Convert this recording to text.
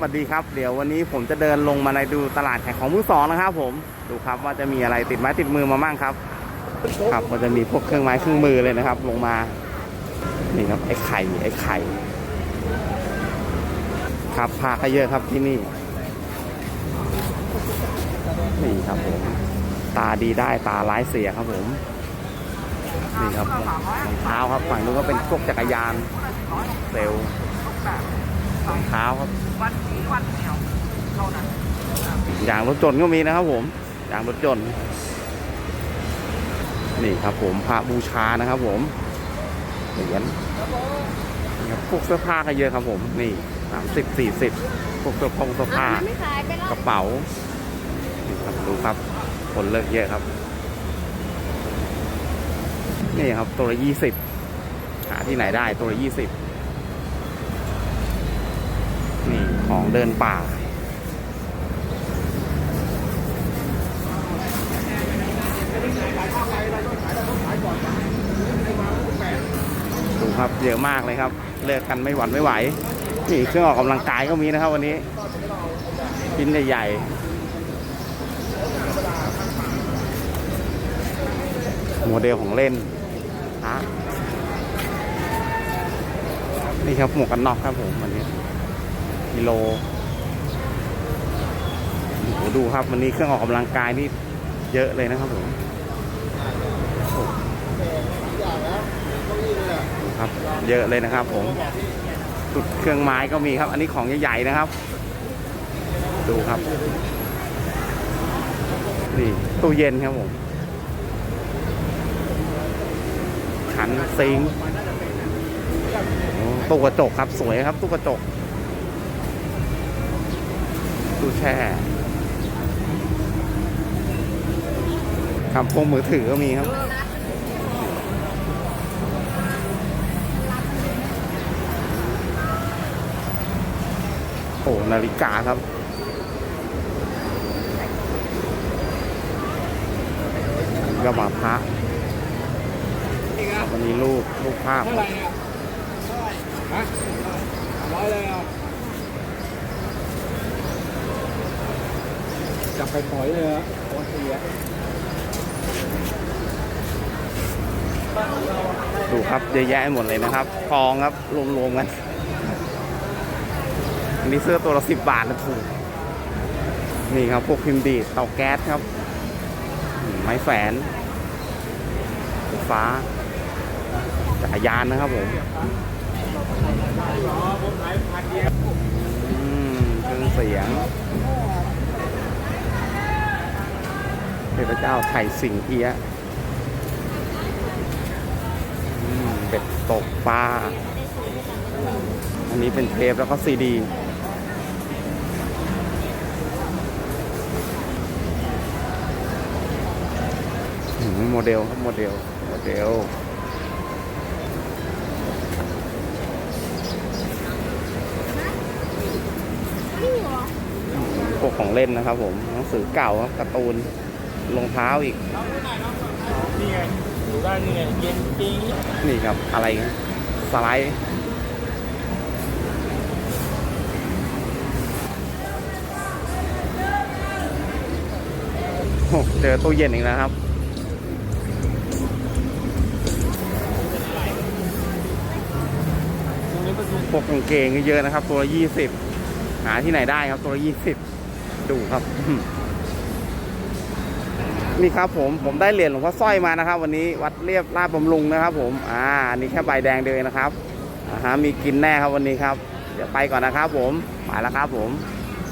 สวัสดีครับ เดี๋ยววันนี้ผมจะเดินลงมาในดูตลาดขายของมือสองนะครับ ผม ดูครับว่าจะมีอะไรติดไม้ติดมือมาบ้างครับ ครับก็จะมีพวกเครื่องไม้เครื่องมือเลยนะครับ ลงมา นี่ครับไอ้ไข่ไอ้ไข่ ครับพาก็เยอะครับที่นี่ นี่ครับผม ตาดีได้ตาร้ายเสียครับผม นี่ครับรองเท้าครับฝั่งนู้นก็เป็นพวกจักรยานเซลล์ รองเท้าครับอย่างรถจนต์ก็มีนะครับผม อย่างรถจนต์นี่ครับผมพระบูชานะครับผมเหรียญนี่ครับพวกเสื้อผ้าก็เยอะครับผม นี่สามสิบสี่สิบพวกเสื้อผงเสื้อผ้าไม่ขายไปแล้วกระเป๋านี่ครับดูครับคนเลิกเยอะครับ นี่ครับตัวละยี่สิบหาที่ไหนได้ตัวละยี่สิบ นี่ของเดินป่า ดูครับเยอะมากเลยครับ เลิกกันไม่หวั่นไม่ไหว นี่เครื่องออกกำลังกายก็มีนะครับวันนี้ชิ้นใหญ่ๆโมเดลของเล่นฮะนี่ครับหมวกกันน็อกครับผมวันนี้ กิโลโอ้โหดูครับวันนี้เครื่องออกกำลังกายนี่เยอะเลยนะครับผมโอ้ดูครับเยอะเลยนะครับผมสุดเครื่องไม้ก็มีครับ อันนี้ของใหญ่ๆนะครับ ดูครับนี่ตู้เย็นครับผมขันซิงค์โอ้ตู้กระจกครับสวยครับตู้กระจก ตู้แช่ครับพวงมือถือก็มีครับ โอ้นาฬิกาครับก็มาพระวันนี้รูปรูปภาพเท่าไหร่อะฮะร้อยเลยอะ จับไปปล่อยเลยอะโอเสียดูครับเยอะแยะหมดเลยนะครับทองครับรวมๆกันอันนี้เสื้อตัวละสิบบาทนะถูกนี่ครับพวกพิมพ์ดีดเตาแก๊สครับ ไม้แฝนไฟฟ้าจักรยานนะครับผมอืมเครื่องเสียง เทพเจ้าไถ่สิงเอียเบ็ดตกปลา อันนี้เป็นเทปแล้วก็ซีดี โมเดลครับโมเดล โมเดลพวกของเล่นนะครับผมหนังสือเก่าครับการ์ตูน รองเท้าอีก นี่ไงอยู่ได้นี่ไงเย็นจริงนี่ครับอะไรนะสไลด์โอ้เจอตู้เย็นอีกแล้วครับ ตรงนี้ก็ดูพวกกางเกงก็เยอะนะครับ ตัวละยี่สิบหาที่ไหนได้ครับ ตัวละยี่สิบดูครับ นี่ครับผมผมได้เหรียญหลวงพ่อสร้อยมานะครับ วันนี้วัดเรียบลาดบำรุงนะครับ ผมอ่าอันนี้แค่ใบแดงเดียวเองนะครับอ่าฮะมีกินแน่ครับวันนี้ครับ เดี๋ยวไปก่อนนะครับ ผมไปแล้วครับผม